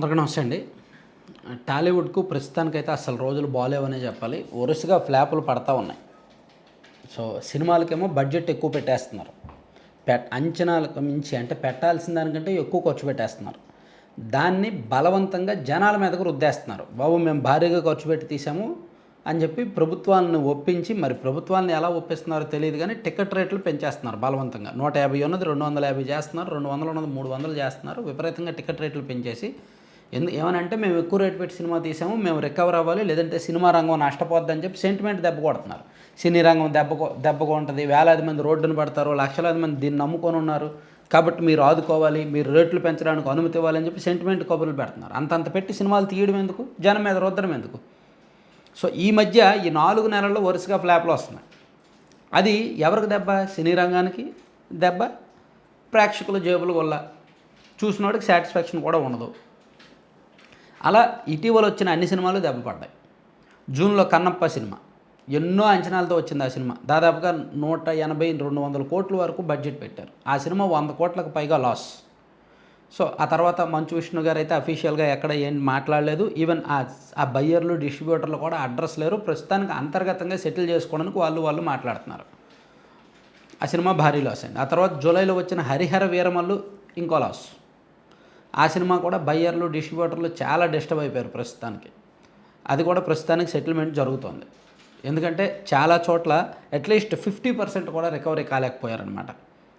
అందరికీ నమస్తే అండి. టాలీవుడ్కు ప్రస్తుతానికైతే అసలు రోజులు బాగాలేవనే చెప్పాలి. వరుసగా ఫ్లాపులు పడతా ఉన్నాయి. సో సినిమాలకేమో బడ్జెట్ ఎక్కువ పెట్టేస్తున్నారు. పెట్ అంచనాలకు మించి అంటే పెట్టాల్సిన దానికంటే ఎక్కువ ఖర్చు పెట్టేస్తున్నారు. దాన్ని బలవంతంగా జనాల మీదకు రుద్దేస్తున్నారు. బాబు మేము భారీగా ఖర్చు పెట్టి తీసాము అని చెప్పి ప్రభుత్వాలను ఒప్పించి మరి ప్రభుత్వాలను ఎలా ఒప్పిస్తున్నారో తెలియదు కానీ టికెట్ రేట్లు పెంచేస్తున్నారు బలవంతంగా. నూట యాభై ఉన్నది రెండు వందల యాభై చేస్తున్నారు రెండు వందలు ఉన్నది మూడు వందలు చేస్తున్నారు. విపరీతంగా టికెట్ రేట్లు పెంచేసి ఎందు ఏమనంటే మేము ఎక్కువ రేటు పెట్టి సినిమా తీసాము మేము రికవర్ అవ్వాలి లేదంటే సినిమా రంగం నష్టపోద్దని చెప్పి సెంటిమెంట్ దెబ్బ కొడుతున్నారు. సినీ రంగం దెబ్బ దెబ్బగా ఉంటుంది వేలాది మంది రోడ్డును పడతారు లక్షలాది మంది దీన్ని నమ్ముకొని ఉన్నారు. కాబట్టి మీరు ఆదుకోవాలి మీరు రేట్లు పెంచడానికి అనుమతి ఇవ్వాలని చెప్పి సెంటిమెంట్ కబుర్లు పెడుతున్నారు. అంతంత పెట్టి సినిమాలు తీయడం ఎందుకు? జనం మీద రుద్దడం ఎందుకు? సో ఈ మధ్య ఈ నాలుగు నెలల్లో వరుసగా ఫ్లాప్లు వస్తున్నాయి. అది ఎవరికి దెబ్బ? సినీ రంగానికి దెబ్బ ప్రేక్షకుల జేబుల వల్ల చూసినోడికి సాటిస్ఫాక్షన్ కూడా ఉండదు. అలా ఇటీవల వచ్చిన అన్ని సినిమాలు దెబ్బపడ్డాయి. జూన్లో కన్నప్ప సినిమా. ఎన్నో అంచనాలతో వచ్చింది ఆ సినిమా. దాదాపుగా నూట ఎనభై రెండు వందల కోట్ల వరకు బడ్జెట్ పెట్టారు. ఆ సినిమా వంద కోట్లకు పైగా లాస్. సో ఆ తర్వాత మంచు విష్ణు గారు అయితే అఫీషియల్గా ఎక్కడ ఏం మాట్లాడలేదు. ఈవెన్ ఆ ఆ బయ్యర్లు డిస్ట్రిబ్యూటర్లు కూడా అడ్రస్ లేరు. ప్రస్తుతానికి అంతర్గతంగా సెటిల్ చేసుకోవడానికి వాళ్ళు వాళ్ళు మాట్లాడుతున్నారు. ఆ సినిమా భారీ లాస్ అయింది ఆ తర్వాత జూలైలో వచ్చిన హరిహర వీరమల్లు ఇంకో లాస్. ఆ సినిమా కూడా బయ్యర్లు డిస్ట్రిబ్యూటర్లు చాలా డిస్టర్బ్ అయిపోయారు ప్రస్తుతానికి. అది కూడా ప్రస్తుతానికి సెటిల్మెంట్ జరుగుతోంది. ఎందుకంటే చాలా చోట్ల అట్లీస్ట్ ఫిఫ్టీ పర్సెంట్ కూడా రికవరీ కాలేకపోయారనమాట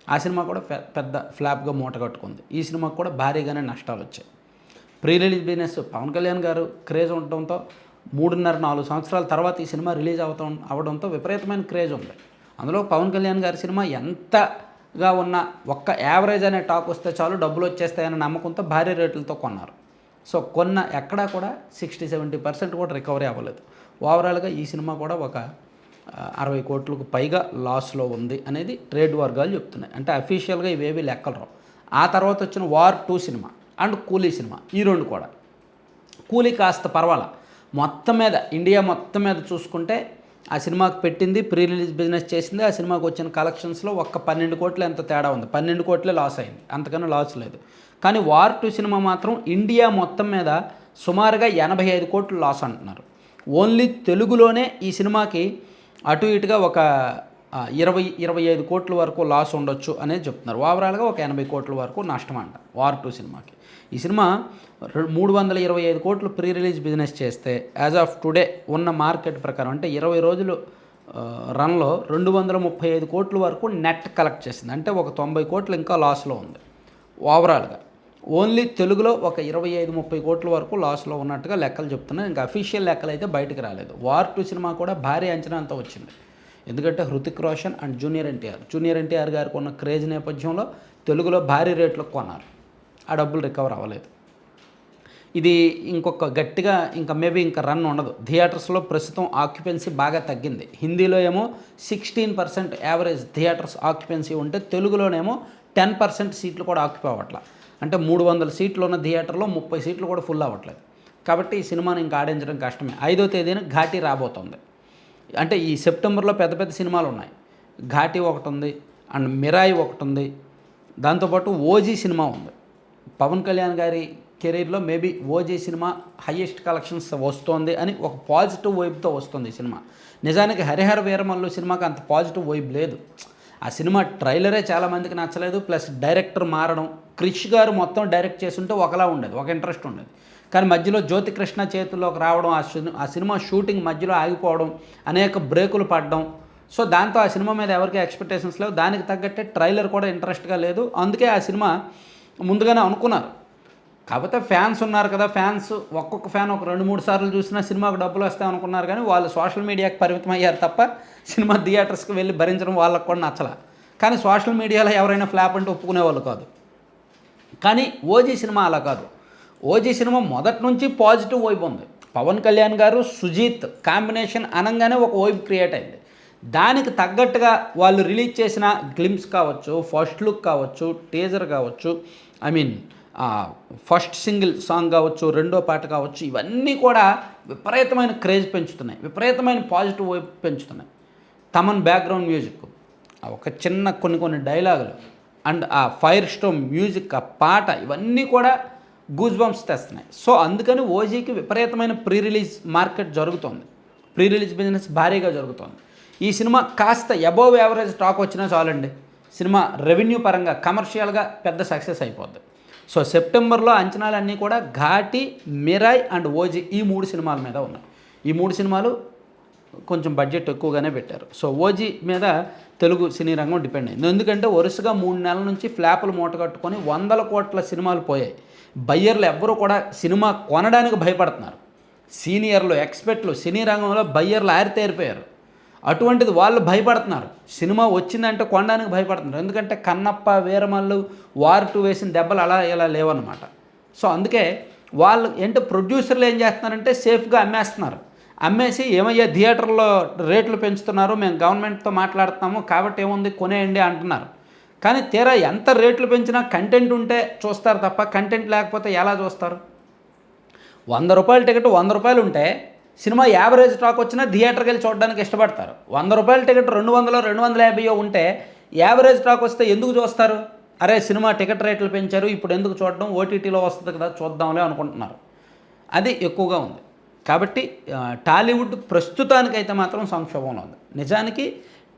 ఆ సినిమా కూడా పెద్ద ఫ్లాప్గా మూట కట్టుకుంది. ఈ సినిమాకు కూడా భారీగానే నష్టాలు వచ్చాయి. Pre release business Pawan Kalyan గారు క్రేజ్ ఉండటంతో మూడున్నర నాలుగు సంవత్సరాల తర్వాత ఈ సినిమా రిలీజ్ అవుతాం అవడంతో విపరీతమైన క్రేజ్ ఉంది. అందులో పవన్ కళ్యాణ్ గారి సినిమా ఎంత గా ఉన్న ఒక్క యావరేజ్ అనే టాక్ వస్తే చాలు డబ్బులు వచ్చేస్తాయనే నమ్మకంతో భారీ రేట్లతో కొన్నారు. సో కొన్న ఎక్కడా కూడా సిక్స్టీ సెవెంటీ పర్సెంట్ కూడా రికవరీ అవ్వలేదు. ఓవరాల్గా ఈ సినిమా కూడా ఒక అరవై కోట్లకు పైగా లాస్లో ఉంది అనేది ట్రేడ్ వర్గాలు చెప్తున్నాయి. అంటే అఫీషియల్గా ఇవేవి లెక్కలు రావు. ఆ తర్వాత వచ్చిన War two cinema and Coolie cinema ఈ రెండు కూడా. కూలీ కాస్త పర్వాలా? మొత్తం మీద ఇండియా మొత్తం మీద చూసుకుంటే ఆ సినిమాకి పెట్టింది ప్రీ రిలీజ్ బిజినెస్ చేసింది. ఆ సినిమాకి వచ్చిన కలెక్షన్స్లో ఒక్క పన్నెండు కోట్లు ఎంత తేడా ఉంది. పన్నెండు కోట్లే లాస్ అయింది. అంతకన్నా లాస్ లేదు. కానీ వార్ టూ సినిమా మాత్రం ఇండియా మొత్తం మీద సుమారుగా ఎనభై ఐదు కోట్లు లాస్ అంటున్నారు. ఓన్లీ తెలుగులోనే ఈ సినిమాకి అటు ఇటుగా ఒక ఇరవై ఇరవై ఐదు కోట్ల వరకు లాస్ ఉండొచ్చు అనేది చెప్తున్నారు. ఓవరాల్గా ఒక ఎనభై కోట్ల వరకు నష్టం అంట వార్ టూ సినిమాకి. ఈ సినిమా మూడు వందల ఇరవై ఐదు కోట్లు ప్రీ రిలీజ్ బిజినెస్ చేస్తే యాజ్ ఆఫ్ టుడే ఉన్న మార్కెట్ ప్రకారం అంటే ఇరవై రోజులు రన్లో రెండు వందల ముప్పై ఐదు కోట్ల వరకు నెట్ కలెక్ట్ చేసింది. అంటే ఒక తొంభై కోట్లు ఇంకా లాస్లో ఉంది. ఓవరాల్గా ఓన్లీ తెలుగులో ఒక ఇరవై ఐదు ముప్పై కోట్ల వరకు లాస్లో ఉన్నట్టుగా లెక్కలు చెప్తున్నాయి ఇంకా అఫీషియల్ లెక్కలు అయితే బయటకు రాలేదు. వార్ టూ సినిమా కూడా భారీ అంచనాతో వచ్చింది. ఎందుకంటే Hrithik Roshan and junior NTR. Junior NTR గారికి ఉన్న క్రేజ్ నేపథ్యంలో తెలుగులో భారీ రేట్లకు కొన్నారు. ఆ డబ్బులు రికవర్ అవ్వలేదు. ఇది ఇంకొక గట్టిగా ఇంకా మేబీ ఇంకా రన్ ఉండదు. థియేటర్స్లో ప్రస్తుతం ఆక్యుపెన్సీ బాగా తగ్గింది. హిందీలో ఏమో sixteen percent average theatres occupancy ఉంటే తెలుగులోనేమో టెన్ పర్సెంట్ సీట్లు కూడా ఆక్యుపై అవ్వట్ల. అంటే మూడు వందల సీట్లు ఉన్న థియేటర్లో ముప్పై సీట్లు కూడా ఫుల్ అవ్వట్లేదు. కాబట్టి ఈ సినిమాని ఇంకా ఆడించడం కష్టమే. ఐదో తేదీన ఘాటీ రాబోతోంది. అంటే ఈ సెప్టెంబర్లో పెద్ద పెద్ద సినిమాలు ఉన్నాయి. ఘాటి ఒకటి ఉంది అండ్ మిరాయి ఒకటి ఉంది దాంతోపాటు ఓజీ సినిమా ఉంది. పవన్ కళ్యాణ్ గారి కెరీర్లో maybe OG cinema highest collections వస్తోంది అని ఒక పాజిటివ్ వైబ్తో వస్తుంది ఈ సినిమా. నిజానికి హరిహర వీరమల్లు సినిమాకి అంత పాజిటివ్ వైబ్ లేదు. ఆ సినిమా ట్రైలరే చాలామందికి నచ్చలేదు ప్లస్ డైరెక్టర్ మారడం క్రిష్ గారు మొత్తం డైరెక్ట్ చేస్తుంటే ఒకలా ఉండేది ఒక ఇంట్రెస్ట్ ఉండేది. కానీ మధ్యలో జ్యోతికృష్ణ చేతుల్లోకి రావడం ఆ ఆ సినిమా షూటింగ్ మధ్యలో ఆగిపోవడం అనేక బ్రేకులు పడడం. సో దాంతో ఆ సినిమా మీద ఎవరికి ఎక్స్పెక్టేషన్స్ లేవు. దానికి తగ్గట్టే ట్రైలర్ కూడా ఇంట్రెస్ట్గా లేదు. అందుకే ఆ సినిమా ముందుగానే అనుకున్నారు. కాకపోతే ఫ్యాన్స్ ఉన్నారు కదా ఫ్యాన్స్ ఒక్కొక్క ఫ్యాన్ ఒక రెండు మూడు సార్లు చూసినా సినిమాకు డబ్బులు వస్తాయి అనుకున్నారు కానీ వాళ్ళు సోషల్ మీడియాకి పరిమితం అయ్యారు తప్ప సినిమా థియేటర్స్కి వెళ్ళి భరించడం వాళ్ళకు కూడా నచ్చల. కానీ సోషల్ మీడియాలో ఎవరైనా ఫ్లాప్ అంటే ఒప్పుకునేవాళ్ళు కాదు. కానీ ఓజీ సినిమా అలా కాదు. ఓజీ సినిమా మొదటి నుంచి పాజిటివ్ వైబ్ ఉంది. పవన్ కళ్యాణ్ గారు సుజీత్ కాంబినేషన్ అనగానే ఒక వైబ్ క్రియేట్ అయింది. దానికి తగ్గట్టుగా వాళ్ళు రిలీజ్ చేసిన గ్లిమ్స్ కావచ్చు ఫస్ట్ లుక్ కావచ్చు టీజర్ కావచ్చు I mean first single song కావచ్చు రెండో పాట కావచ్చు ఇవన్నీ కూడా విపరీతమైన క్రేజ్ పెంచుతున్నాయి. విపరీతమైన పాజిటివ్ వైబ్ పెంచుతున్నాయి. తమన్ బ్యాక్గ్రౌండ్ మ్యూజిక్ ఒక చిన్న కొన్ని కొన్ని డైలాగులు అండ్ ఆ ఫైర్ స్టోమ్ మ్యూజిక్ ఆ పాట ఇవన్నీ కూడా గూజ్ బంప్స్ తెస్తున్నాయి సో అందుకని ఓజీకి విపరీతమైన ప్రీ రిలీజ్ మార్కెట్ జరుగుతోంది. ప్రీ రిలీజ్ బిజినెస్ భారీగా జరుగుతోంది. ఈ సినిమా కాస్త అబోవ్ యావరేజ్ టాక్ వచ్చినా చాలండి. సినిమా రెవెన్యూ పరంగా కమర్షియల్గా పెద్ద సక్సెస్ అయిపోద్ది. సో సెప్టెంబర్లో అంచనాలన్నీ కూడా ఘాటి మిరాయ్ అండ్ ఓజీ ఈ మూడు సినిమాల మీద ఉన్నాయి. ఈ మూడు సినిమాలు కొంచెం బడ్జెట్ ఎక్కువగానే పెట్టారు. సో ఓజీ మీద తెలుగు సినీ రంగం డిపెండ్ అయింది. ఎందుకంటే వరుసగా మూడు నెలల నుంచి ఫ్లాపులు మూట కట్టుకొని వందల కోట్ల సినిమాలు పోయాయి. బయ్యర్లు ఎవ్వరూ కూడా సినిమా కొనడానికి భయపడుతున్నారు. సీనియర్లు ఎక్స్పెక్ట్లు సినీ రంగంలో బయ్యర్లు ఆరితేరిపోయారు అటువంటిది వాళ్ళు భయపడుతున్నారు. సినిమా వచ్చిందంటే కొనడానికి భయపడుతున్నారు. ఎందుకంటే కన్నప్ప వీరమల్లు వార్ టూ వేసిన దెబ్బలు అలా ఇలా లేవన్నమాట. సో అందుకే వాళ్ళు ఏంటో ప్రొడ్యూసర్లు ఏం చేస్తున్నారంటే సేఫ్గా అమ్మేస్తున్నారు. అమ్మేసి ఏమయ్యే థియేటర్లో రేట్లు పెంచుతున్నారు మేము గవర్నమెంట్తో మాట్లాడుతున్నాము కాబట్టి ఏముంది కొనేయండి అంటున్నారు. కానీ తీరా ఎంత రేట్లు పెంచినా కంటెంట్ ఉంటే చూస్తారు తప్ప కంటెంట్ లేకపోతే ఎలా చూస్తారు? వంద రూపాయల టికెట్ వంద రూపాయలు ఉంటే సినిమా యావరేజ్ టాక్ వచ్చినా థియేటర్కి వెళ్ళి చూడడానికి ఇష్టపడతారు. వంద రూపాయల టికెట్ రెండు వందలు రెండు వందల యాభైయో ఉంటే యావరేజ్ టాక్ వస్తే ఎందుకు చూస్తారు? అరే సినిమా టికెట్ రేట్లు పెంచారు ఇప్పుడు ఎందుకు చూడడం? ఓటీటీలో వస్తుంది కదా చూద్దాంలే అనుకుంటున్నారు. అది ఎక్కువగా ఉంది. కాబట్టి టాలీవుడ్ ప్రస్తుతానికైతే మాత్రం సంక్షోభంలో ఉంది. నిజానికి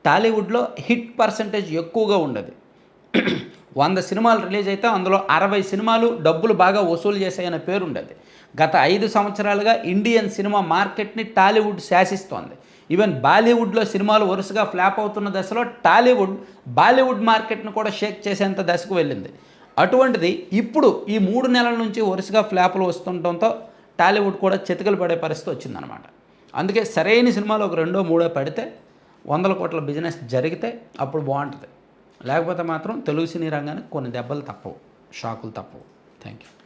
టాలీవుడ్లో హిట్ పర్సంటేజ్ ఎక్కువగా ఉండదు. వంద సినిమాలు రిలీజ్ అయితే అందులో అరవై సినిమాలు డబ్బులు బాగా వసూలు చేశాయనే పేరు ఉండేది గత ఐదు సంవత్సరాలుగా ఇండియన్ సినిమా మార్కెట్ని టాలీవుడ్ శాసిస్తోంది. ఈవెన్ బాలీవుడ్లో సినిమాలు వరుసగా ఫ్లాప్ అవుతున్న దశలో టాలీవుడ్ బాలీవుడ్ మార్కెట్ను కూడా షేక్ చేసేంత దశకు వెళ్ళింది. అటువంటిది ఇప్పుడు ఈ మూడు నెలల నుంచి వరుసగా ఫ్లాపులు వస్తుండటంతో టాలీవుడ్ కూడా చితకలు పడే పరిస్థితి వచ్చిందనమాట అందుకే సరైన సినిమాలు ఒక రెండో మూడో పడితే వందల కోట్ల బిజినెస్ జరిగితే అప్పుడు బాగుంటుంది. లేకపోతే మాత్రం తెలుగు సినీ రంగానికి కొన్ని దెబ్బలు తప్పవు. షాకులు తప్పవు. Thank you